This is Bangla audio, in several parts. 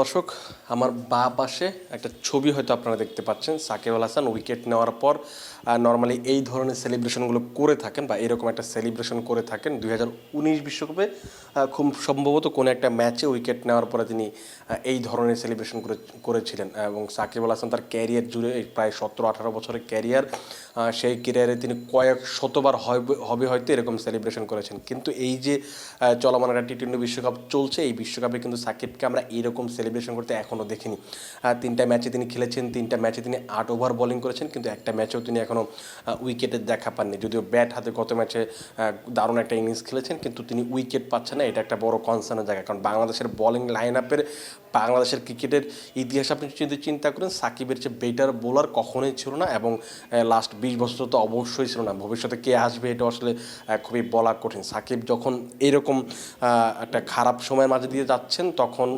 দর্শক, আমার বা পাশে একটা ছবি হয়তো আপনারা দেখতে পাচ্ছেন, সাকিব আল হাসান উইকেট নেওয়ার পর নর্মালি এই ধরনের সেলিব্রেশনগুলো করে থাকেন বা এরকম একটা সেলিব্রেশন করে থাকেন। দুই হাজার উনিশ বিশ্বকাপে খুব সম্ভবত কোনো একটা ম্যাচে উইকেট নেওয়ার পরে তিনি এই ধরনের সেলিব্রেশন করে, করেছিলেন। এবং সাকিব আল হাসান তার ক্যারিয়ার জুড়ে প্রায় সতেরো আঠারো বছরের ক্যারিয়ার সেই ক্যারিয়ারে তিনি কয়েক শতবার হবে হয়তো এরকম সেলিব্রেশন করেছেন। কিন্তু এই যে চলমান একটা টি টোয়েন্টি বিশ্বকাপ চলছে, এই বিশ্বকাপে কিন্তু সাকিবকে আমরা এইরকম সেলিব্রেশন করতে এখনও দেখিনি। তিনটা ম্যাচে তিনি খেলেছেন, তিনটা ম্যাচে তিনি আট ওভার বোলিং করেছেন, কিন্তু একটা ম্যাচেও তিনি এখনও উইকেটের দেখা পাননি। যদিও ব্যাট হাতে গত ম্যাচে দারুণ একটা ইনিংস খেলেছেন, কিন্তু তিনি উইকেট পাচ্ছেন না, এটা একটা বড় কনসার্নের জায়গা। কারণ বাংলাদেশের বোলিং লাইন আপের বাংলাদেশের ক্রিকেটের ইতিহাস আপনি যদি চিন্তা করেন, সাকিবের চেয়ে বেটার বোলার কখনোই ছিল না এবং লাস্ট বিশ বছর তো অবশ্যই ছিল না। ভবিষ্যতে কে আসবে এটা আসলে খুবই বলা কঠিন। সাকিব যখন এরকম একটা খারাপ সময়ের মাঝে দিয়ে যাচ্ছেন, তখন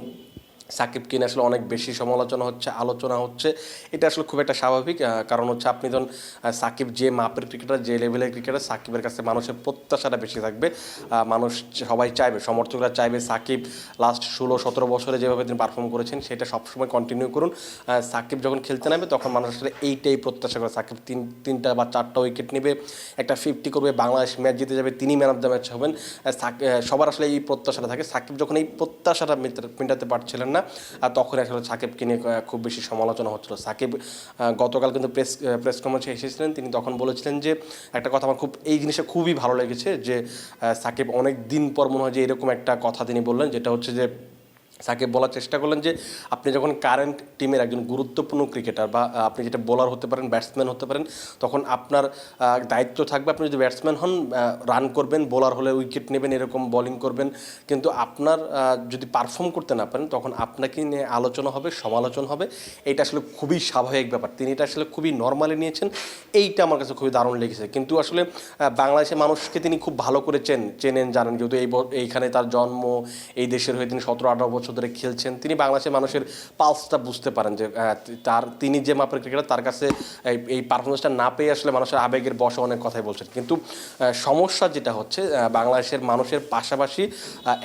সাকিবকে নিয়ে আসলে অনেক বেশি সমালোচনা হচ্ছে, আলোচনা হচ্ছে। এটা আসলে খুব একটা স্বাভাবিক কারণ হচ্ছে আপনি ধরুন সাকিব যে মাপের ক্রিকেটার, যে লেভেলের ক্রিকেটার, সাকিবের কাছে মানুষের প্রত্যাশাটা বেশি থাকবে। মানুষ সবাই চাইবে, সমর্থকরা চাইবে সাকিব লাস্ট ষোলো, সতেরো বছরে যেভাবে তিনি পারফর্ম করেছেন, সেটা সবসময় কন্টিনিউ করুন। সাকিব যখন খেলতে নামবে, তখন মানুষ আসলে এইটাই প্রত্যাশা করে। সাকিব তিন, তিনটা বা চারটা উইকেট নেবে, একটা ফিফটি করবে, বাংলাদেশ ম্যাচ জিতে যাবে, তিনি ম্যান অফ দ্য ম্যাচ হবেন। সবার আসলে এই প্রত্যাশাটা থাকে। সাকিব যখন এই প্রত্যাশাটা মেটাতে পারছিলেন না। আর তখন আসলে সাকিবকে নিয়ে খুব বেশি সমালোচনা হচ্ছিল। সাকিব গতকাল কিন্তু প্রেস প্রেস কনফারেন্সে এসেছিলেন। তিনি তখন বলেছিলেন যে, একটা কথা আমার খুব, এই জিনিসটা খুবই ভালো লেগেছে যে সাকিব অনেক দিন পর মনে হয় যে এরকম একটা কথা তিনি বললেন, যেটা হচ্ছে যে সাকিব বলার চেষ্টা করলেন যে আপনি যখন কারেন্ট টিমের একজন গুরুত্বপূর্ণ ক্রিকেটার বা আপনি যেটা বোলার হতে পারেন ব্যাটসম্যান হতে পারেন, তখন আপনার দায়িত্ব থাকবে আপনি যদি ব্যাটসম্যান হন রান করবেন বোলার হলে উইকেট নেবেন, এরকম বোলিং করবেন। কিন্তু আপনার যদি পারফর্ম করতে না পারেন, তখন আপনাকে নিয়ে আলোচনা হবে, সমালোচনা হবে। এটা আসলে খুবই স্বাভাবিক ব্যাপার। তিনি এটা আসলে খুবই নর্মালি নিয়েছেন। এইটা আমার কাছে খুবই দারুণ লেগেছে। কিন্তু আসলে বাংলাদেশের মানুষকে তিনি খুব ভালো করে চেন, চেনেন, জানেন। যেহেতু এই এইখানে তার জন্ম, এই দেশের হয়ে তিনি সতেরো আঠারো বছর ধরে খেলছেন তিনি বাংলাদেশের মানুষের পালসটা বুঝতে পারেন যে তার তিনি যে মাপের ক্রিকেটার তার কাছে এই পারফরমেন্সটা না পেয়ে আসলে মানুষের আবেগের বসে অনেক কথাই বলছেন। কিন্তু সমস্যা যেটা হচ্ছে বাংলাদেশের মানুষের পাশাপাশি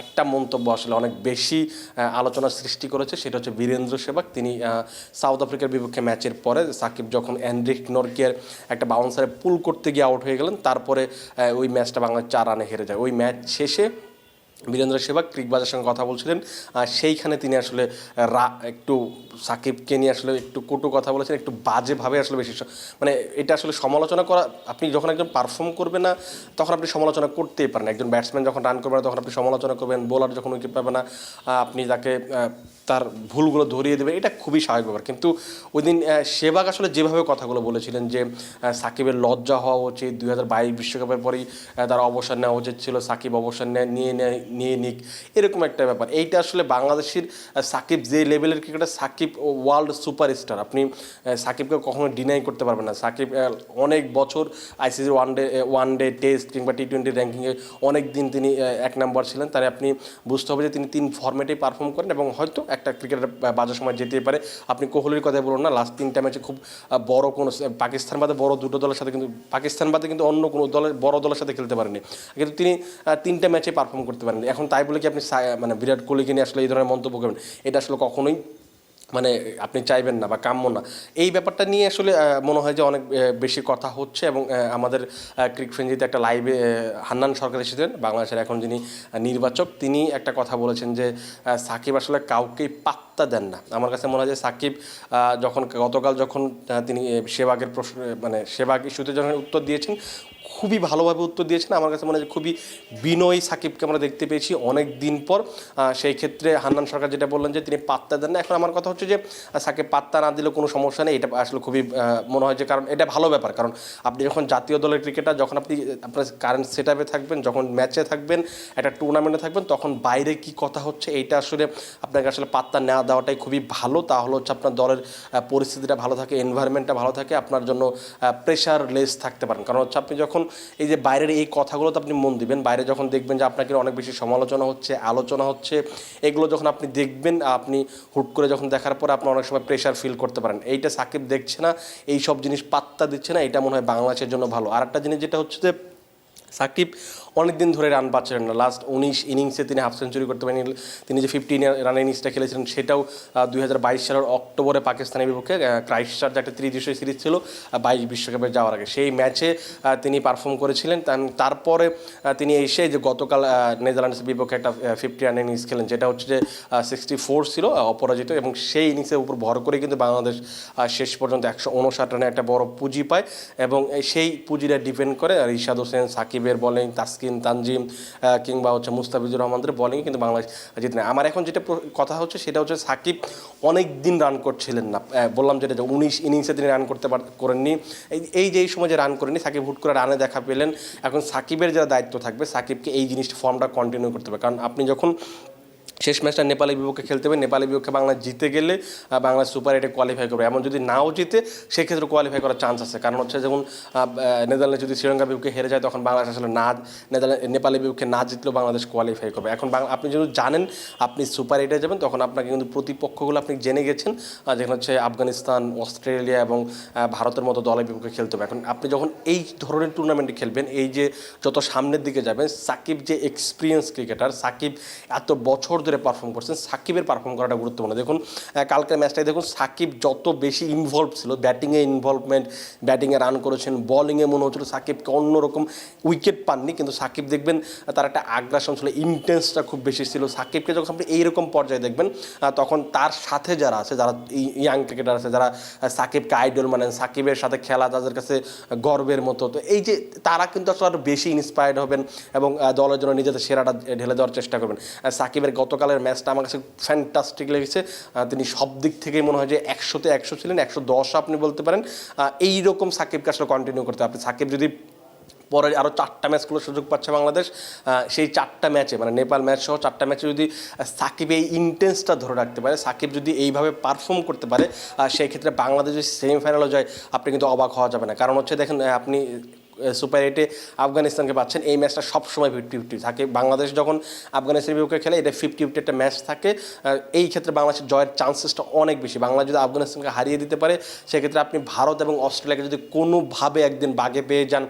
একটা মন্তব্য আসলে অনেক বেশি আহ, আলোচনার সৃষ্টি করেছে সেটা হচ্ছে বীরেন্দ্র সেবাগ। তিনি সাউথ আফ্রিকার বিপক্ষে ম্যাচের পরে সাকিব যখন অ্যান্ড্রিক নরকিয়ার একটা বাউন্সারে পুল করতে গিয়ে আউট হয়ে গেলেন তারপরে ওই ম্যাচটা বাংলাদেশ চার রানে হেরে যায়। ওই ম্যাচ শেষে বীরেন্দ্র সেবাগ ক্রিকবাজার সঙ্গে কথা বলছিলেন আর সেইখানে তিনি আসলে রা একটু সাকিবকে নিয়ে আসলে একটু কটু কথা বলেছেন, একটু বাজেভাবে আসলে বেশি মানে এটা আসলে সমালোচনা করা, আপনি যখন একজন পারফর্ম করবে না, তখন আপনি সমালোচনা করতেই পারেন। একজন ব্যাটসম্যান যখন রান করবে না, তখন আপনি সমালোচনা করবেন বোলার যখন উইকেট পাবে না আপনি তাকে তার ভুলগুলো ধরিয়ে দেবে, এটা খুবই স্বাভাবিক ব্যাপার। কিন্তু ওই দিন সেবাগ আসলে যেভাবে কথাগুলো বলেছিলেন যে সাকিবের লজ্জা হওয়া উচিত, দুই হাজার বাইশ বিশ্বকাপের পরেই তার অবসর নেওয়া উচিত ছিল, সাকিব অবসর নেয়- নিয়ে নেয়- নিয়ে নিক, এরকম একটা ব্যাপার। এইটা আসলে বাংলাদেশের সাকিব যে লেভেলের ক্রিকেটার সাকিব ওয়ার্ল্ড সুপারস্টার আপনি সাকিবকে কখনো ডিনাই করতে পারবেন না। সাকিব অনেক বছর ICC one day one day test কিংবা টি টোয়েন্টি র্যাঙ্কিংয়ে অনেক দিন তিনি এক নম্বর ছিলেন। তাই আপনি বুঝতে হবে যে তিনি তিন ফর্মেটেই পারফর্ম করেন এবং হয়তো একটা ক্রিকেটার বাজার সময় যেতেই পারে। আপনি কোহলির কথাই বলুন না লাস্ট তিনটা ম্যাচে খুব বড় কোনো পাকিস্তান বাদে বড় দুটো দলের সাথে কিন্তু, পাকিস্তান বাদে কিন্তু অন্য কোনো দলের, বড় দলের সাথে খেলতে পারেনি কিন্তু তিনি তিনটা ম্যাচে পারফর্ম করতে পারেন এখন তাই বলে কি আপনি মানে বিরাট কোহলিকে নিয়ে আসলে এই ধরনের মন্তব্য করবেন? এটা আসলে কখনোই মানে আপনি চাইবেন না বা কাম্য না। এই ব্যাপারটা নিয়ে আসলে মনে হয় যে অনেক বেশি কথা হচ্ছে এবং আমাদের ক্রিক ফ্রেঞ্জিতে একটা লাইভে হান্নান সরকার এসেছিলেন, বাংলাদেশের এখন যিনি নির্বাচক, তিনি একটা কথা বলেছেন যে সাকিব আসলে কাউকেই পাত্তা দেন না। আমার কাছে মনে হয় যে সাকিব যখন, গতকাল যখন তিনি সেবাগের প্রশ্ন মানে সেবাগ ইস্যুতে যখন উত্তর দিয়েছেন খুবই ভালোভাবে উত্তর দিয়েছেন। আমার কাছে মনে হয় খুবই বিনয়ী সাকিবকে আমরা দেখতে পেয়েছি অনেক দিন পর। সেই ক্ষেত্রে হান্নান সরকার যেটা বললেন যে তিনি পাত্তা দেন না। এখন আমার কথা হচ্ছে যে সাকিব পাত্তা না দিলে কোনো সমস্যা নেই। এটা আসলে খুবই মনে হয় যে কারণ এটা ভালো ব্যাপার। কারণ আপনি যখন জাতীয় দলের ক্রিকেটার, যখন আপনি আপনার কারেন্ট সেট আপে থাকবেন, যখন ম্যাচে থাকবেন, একটা টুর্নামেন্টে থাকবেন, তখন বাইরে কি কথা হচ্ছে, এইটা আসলে আপনাকে আসলে পাত্তা না দেওয়াটাই খুবই ভালো। তাহলে হচ্ছে আপনার দলের পরিস্থিতিটা ভালো থাকে এনভায়রনমেন্টটা ভালো থাকে, আপনার জন্য প্রেশার লেস থাকতে পারেন। কারণ হচ্ছে আপনি যখন এই যে বাইরের এই কথাগুলো তো আপনি মন দিবেন, বাইরে যখন দেখবেন যে আপনাকে অনেক বেশি সমালোচনা হচ্ছে, আলোচনা হচ্ছে, এগুলো যখন আপনি দেখবেন, আপনি হুট করে যখন দেখার পর আপনি অনেক সময় প্রেশার ফিল করতে পারেন। এইটা সাকিব দেখছে না এই সব জিনিস পাত্তা দিচ্ছে না, এটা মনে হয় বাংলাদেশের জন্য ভালো। আর একটা জিনিস যেটা হচ্ছে যে সাকিব অনেকদিন ধরে রান পাচ্ছিলেন না। লাস্ট উনিশ ইনিংসে তিনি হাফ সেঞ্চুরি করতে পারেন। তিনি যে ফিফটিন রানের ইনিংসটা খেলেছিলেন, সেটাও দুই হাজার বাইশ সালের অক্টোবরে পাকিস্তানের বিপক্ষে ক্রাইস্ট চার্জ একটা ত্রিদেশীয় সিরিজ ছিল বাইশ বিশ্বকাপে যাওয়ার আগে। সেই ম্যাচে তিনি পারফর্ম করেছিলেন। তারপরে তিনি এসে যে গতকাল নেদারল্যান্ডসের বিপক্ষে একটা ফিফটি রানের ইনিংস খেলেন, যেটা হচ্ছে যে সিক্সটি ফোর ছিল অপরাজিত। এবং সেই ইনিংসের উপর ভর করে কিন্তু বাংলাদেশ শেষ পর্যন্ত একশো উনষাট রানে একটা বড় পুঁজি পায়। এবং সেই পুঁজিটা ডিপেন্ড করে রিশাদ হোসেন সাকিবের বলিং তাসকিন, তানজিম কিংবা হচ্ছে মুস্তাফিজুর রহমানদের বলিংয়ে কিন্তু বাংলাদেশ জিতে নেয়। আমার এখন যেটা কথা হচ্ছে সেটা হচ্ছে সাকিব অনেক দিন রান করছিলেন না। বললাম যেটা যে উনিশ ইনিংসে তিনি রান করতে করেননি। এই- এই যে এই সময় যে রান করেনি সাকিব হুট করে রানে দেখা পেলেন। এখন সাকিবের যারা দায়িত্ব থাকবে, সাকিবকে এই জিনিসটা ফর্মটা কন্টিনিউ করতে হবে। কারণ আপনি যখন শেষ ম্যাচটা নেপালের বিপক্ষে খেলতে হবে। নেপালের বিপক্ষে বাংলা জিতে গেলে বাংলা সুপার এইটে কোয়ালিফাই করবে। এমন যদি নাও জিতে, সেক্ষেত্রে কোয়ালিফাই করার চান্স আছে। কারণ হচ্ছে যেমন নেদারল্যান্ড যদি শ্রীলঙ্কার বিপক্ষে হেরে যায়, তখন বাংলাদেশ আসলে না, নেদারল্যান্ড, নেপালের বিপক্ষে না জিতলেও বাংলাদেশ কোয়ালিফাই করবে। এখন আপনি যদি জানেন, আপনি সুপার এইটে যাবেন, তখন আপনাকে কিন্তু প্রতিপক্ষগুলো আপনি জেনে গেছেন যেখানে হচ্ছে আফগানিস্তান, অস্ট্রেলিয়া এবং ভারতের মতো দলের বিপক্ষে খেলতে হবে। এখন আপনি যখন এই ধরনের টুর্নামেন্টে খেলবেন, এই যে যত সামনের দিকে যাবেন, সাকিব যে এক্সপিরিয়েন্স ক্রিকেটার সাকিব এত বছর ধরে পারফর্ম করছেন, সাকিবের পারফর্ম করাটা গুরুত্বপূর্ণ। দেখুন কালকের ম্যাচটাই দেখুন, সাকিব যত বেশি ইনভলভ ছিল ব্যাটিংয়ে ইনভলভমেন্ট ব্যাটিংয়ে রান করেছেন বলিংয়ে মনে হচ্ছিল সাকিবকে অন্যরকম উইকেট পাননি, কিন্তু সাকিব দেখবেন তার একটা আগ্রাসন ছিল ইন্টেন্সটা খুব বেশি ছিল। সাকিবকে যখন আপনি এইরকম পর্যায়ে দেখবেন তখন তার সাথে যারা আছে, যারা ইয়াং ক্রিকেটার আছে, যারা সাকিবকে আইডল মানেন, সাকিবের সাথে খেলা, তাদের কাছে গর্বের মতো। তো এই যে তারা কিন্তু আসলে আরও বেশি ইন্সপায়ার্ড হবেন এবং দলের জন্য নিজেদের সেরাটা ঢেলে দেওয়ার চেষ্টা করবেন। সাকিবের সাকিবের গতকালের ম্যাচটা আমার কাছে ফ্যান্টাস্টিক লেগেছে। তিনি সব দিক থেকেই মনে হয় যে একশোতে একশো ছিলেন, একশো দশ আপনি বলতে পারেন। এইরকম সাকিবকে আসলে কন্টিনিউ করতে। আপনি সাকিব যদি পরে আরও চারটা ম্যাচ খেলার সুযোগ পাচ্ছে বাংলাদেশ সেই চারটা ম্যাচে মানে নেপাল ম্যাচ সহ চারটা ম্যাচে যদি সাকিব এই ইন্টেন্সটা ধরে রাখতে পারে, সাকিব যদি এইভাবে পারফর্ম করতে পারে সেই ক্ষেত্রে বাংলাদেশ যদি সেমিফাইনালে যায় আপনি কিন্তু অবাক হওয়া যাবে না। কারণ হচ্ছে দেখেন আপনি সুপার এইটে আফগানিস্তানকে পাচ্ছেন, এই ম্যাচটা সবসময় ফিফটি ফিফটি থাকে। বাংলাদেশ যখন আফগানিস্তানের বিপক্ষে খেলে, এটা ফিফটি ফিফটি একটা ম্যাচ থাকে। এই ক্ষেত্রে বাংলাদেশের জয়ের চান্সেসটা অনেক বেশি। বাংলা যদি আফগানিস্তানকে হারিয়ে দিতে পারে, সেক্ষেত্রে আপনি ভারত এবং অস্ট্রেলিয়াকে যদি কোনোভাবে একদিন বাগে পেয়ে যান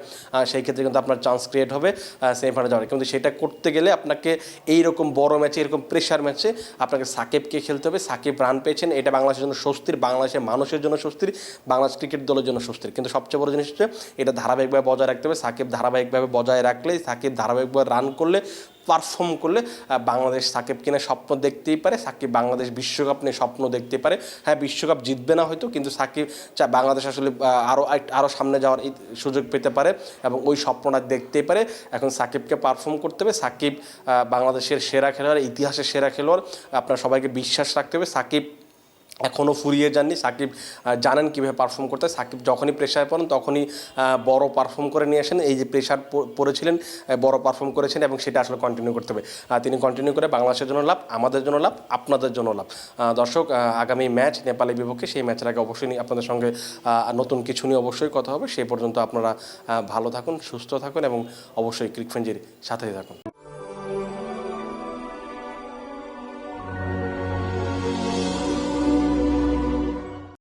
সেই ক্ষেত্রে কিন্তু আপনার চান্স ক্রিয়েট হবে সেমিফাইনালে যাওয়ার কিন্তু সেটা করতে গেলে আপনাকে এই রকম বড় ম্যাচে এরকম প্রেশার ম্যাচে আপনাকে সাকিবকে খেলতে হবে। সাকিব রান পেয়েছেন, এটা বাংলাদেশের জন্য স্বস্তির, বাংলাদেশের মানুষের জন্য স্বস্তির, বাংলাদেশ ক্রিকেট দলের জন্য স্বস্তির। কিন্তু সবচেয়ে বড় জিনিস হচ্ছে, এটা ধারাবাহিকভাবে বজায় রাখতে হবে। সাকিব ধারাবাহিকভাবে বজায় রাখলে সাকিব ধারাবাহিকভাবে রান করলে পারফর্ম করলে বাংলাদেশ সাকিব কিনে স্বপ্ন দেখতেই পারে, সাকিব বাংলাদেশ বিশ্বকাপ নিয়ে স্বপ্ন দেখতে পারে। হ্যাঁ বিশ্বকাপ জিতবে না হয়তো, কিন্তু সাকিব চা, বাংলাদেশ আসলে আরও আরও সামনে যাওয়ার সুযোগ পেতে পারে এবং ওই স্বপ্নটা দেখতেই পারে। এখন সাকিবকে পারফর্ম করতে হবে। সাকিব বাংলাদেশের সেরা খেলোয়াড়, ইতিহাসের সেরা খেলোয়াড়, আপনার সবাইকে বিশ্বাস রাখতে হবে। সাকিব এখনও ফুরিয়ে যাননি। সাকিব জানেন কীভাবে পারফর্ম করতে। সাকিব যখনই প্রেশারে পড়েন, তখনই বড় পারফর্ম করে নিয়ে আসেন। এই যে প্রেশার পড়েছিলেন বড় পারফর্ম করেছেন এবং সেটা আসলে কন্টিনিউ করতে হবে। তিনি কন্টিনিউ করে বাংলাদেশের জন্য লাভ, আমাদের জন্য লাভ, আপনাদের জন্য লাভ। দর্শক আগামী ম্যাচ নেপালের বিপক্ষে সেই ম্যাচের আগে অবশ্যই আপনাদের সঙ্গে নতুন কিছু নিয়ে অবশ্যই কথা হবে। সেই পর্যন্ত আপনারা ভালো থাকুন, সুস্থ থাকুন এবং অবশ্যই ক্রিকফেঞ্জির সাথেই থাকুন।